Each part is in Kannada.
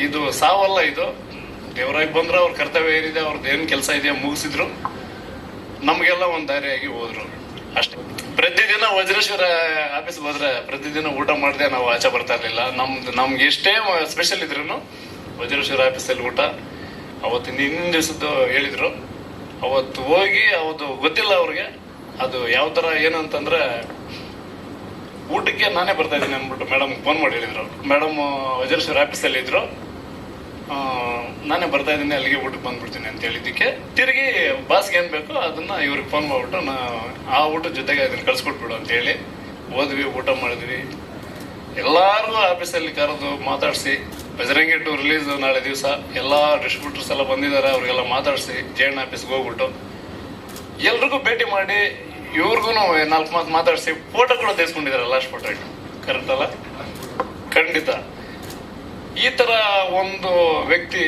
ಇದು ಸಾವಲ್ಲ ಇದು. ದೇವರಾಗಿ ಬಂದ್ರೆ, ಅವ್ರ ಕರ್ತವ್ಯ ಏನಿದೆ ಅವ್ರದ್ದು ಏನು ಕೆಲಸ ಇದೆಯಾ ಮುಗಿಸಿದ್ರು. ನಮಗೆಲ್ಲ ಒಂದು ದಾರಿಯಾಗಿ ಹೋದ್ರು. ಅಷ್ಟೇ. ಪ್ರತಿದಿನ ವಜ್ರೇಶ್ವರ ಆಫೀಸ್ ಹೋದ್ರೆ ಪ್ರತಿದಿನ ಊಟ ಮಾಡದೆ ನಾವು ಆಚೆ ಬರ್ತಾ ಇರಲಿಲ್ಲ. ನಮ್ದು ನಮ್ಗೆ ಎಷ್ಟೇ ಸ್ಪೆಷಲ್ ಇದ್ರು ವಜ್ರೇಶ್ವರ ಆಫೀಸಲ್ಲಿ ಊಟ. ಅವತ್ತು ಹಿಂದಿನ ದಿವಸದ್ದು ಹೇಳಿದ್ರು. ಅವತ್ತು ಹೋಗಿ, ಅವತ್ತು ಗೊತ್ತಿಲ್ಲ ಅವ್ರಿಗೆ. ಅದು ಯಾವ ತರ ಏನು ಅಂತಂದ್ರೆ ಊಟಕ್ಕೆ ನಾನೇ ಬರ್ತಾ ಇದ್ದೀನಿ ಅಂದ್ಬಿಟ್ಟು ಮೇಡಮ್ ಫೋನ್ ಮಾಡಿ ಹೇಳಿದ್ರು. ಮೇಡಮ್ ವಜ್ರೇಶ್ವರ ಆಫೀಸಲ್ಲಿ ಇದ್ರು. ನಾನೇ ಬರ್ತಾ ಇದ್ದೀನಿ, ಅಲ್ಲಿಗೆ ಊಟಕ್ಕೆ ಬಂದ್ಬಿಡ್ತೀನಿ ಅಂತ ಹೇಳಿದ್ದಕ್ಕೆ. ತಿರುಗಿ ಬಾಸ್ಗೆ ಏನು ಬೇಕೋ ಅದನ್ನ ಇವ್ರಿಗೆ ಫೋನ್ ಮಾಡ್ಬಿಟ್ಟು ನಾ ಆ ಊಟದ ಜೊತೆಗೆ ಅದನ್ನ ಕಳ್ಸಿಕೊಟ್ಬಿಡು ಅಂತ ಹೇಳಿ ಹೋದ್ವಿ, ಊಟ ಮಾಡಿದ್ವಿ. ಎಲ್ಲಾರು ಆಫೀಸಲ್ಲಿ ಕರೆದು ಮಾತಾಡಿಸಿ. ಬಜರಂಗಿ ಟು ರಿಲೀಸ್ ನಾಳೆ ದಿವಸ. ಎಲ್ಲಾ ಡಿಸ್ಟ್ರಿಬ್ಯೂಟರ್ಸ್ ಎಲ್ಲ ಬಂದಿದ್ದಾರೆ, ಅವ್ರಿಗೆಲ್ಲ ಮಾತಾಡಿಸಿ. ಜೇನ್ ಆಫೀಸ್ಗೆ ಹೋಗ್ಬಿಟ್ಟು. ಎಲ್ರಿಗೂ ಭೇಟಿ ಮಾಡಿ ಇವ್ರಿಗೂ ನಾಲ್ಕು ಮಾತು ಮಾತಾಡಿಸಿ ಫೋಟೋ ಕೂಡ ತೆಗೆಸ್ಕೊಂಡಿದ್ದಾರೆ ಲಾಸ್ಟ್ ಫೋಟೋ ಕರೆಕ್ಟ್ ಅಲ್ಲ ಖಂಡಿತ. ಈ ತರ ಒಂದು ವ್ಯಕ್ತಿ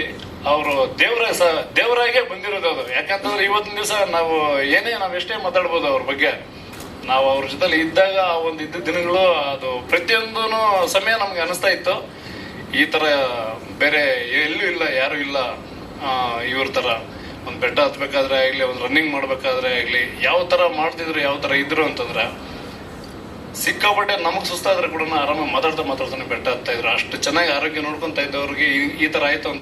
ಅವರು ದೇವರ ಸ, ದೇವರಾಗೆ ಬಂದಿರೋದು ಅದು ಯಾಕಂತಂದ್ರೆ ಇವತ್ತಿನ ದಿವಸ ನಾವು ಏನೇ ನಾವು ಎಷ್ಟೇ ಮಾತಾಡ್ಬೋದು ಅವ್ರ ಬಗ್ಗೆ, ನಾವು ಅವ್ರ ಜೊತೆಲಿ ಇದ್ದಾಗ ಆ ಒಂದು ಇದ್ದ ದಿನಗಳು ಅದು ಪ್ರತಿಯೊಂದು ಸಮಯ ನಮ್ಗೆ ಅನಿಸ್ತಾ ಇತ್ತು. ಈ ತರ ಬೇರೆ ಎಲ್ಲೂ ಇಲ್ಲ, ಯಾರು ಇಲ್ಲ ಇವ್ರ ತರ. ಒಂದ್ ಬೆಟ್ಟ ಹತ್ಬೇಕಾದ್ರೆ ಆಗ್ಲಿ, ಒಂದ್ ರನ್ನಿಂಗ್ ಮಾಡ್ಬೇಕಾದ್ರೆ ಆಗ್ಲಿ, ಯಾವ ತರ ಮಾಡ್ತಿದ್ರು, ಯಾವ ತರ ಇದ್ರು ಅಂತಂದ್ರೆ, ಸಿಕ್ಕಾಪಟ್ಟೆ ನಮಗೆ ಸುಸ್ತಾದ್ರೆ ಕೂಡ ಆರಾಮಾಗಿ ಮಾತಾಡ್ತಾ ಮಾತಾಡ್ತಾನೆ ಬೆಟ್ಟ ಹತ್ತಾ ಇದ್ರು. ಅಷ್ಟು ಚೆನ್ನಾಗಿ ಆರೋಗ್ಯ ನೋಡ್ಕೊಂತ ಇದ್ದವ್ರಿಗೆ ಈ- ಈ ತರ ಆಯ್ತು ಅಂತ.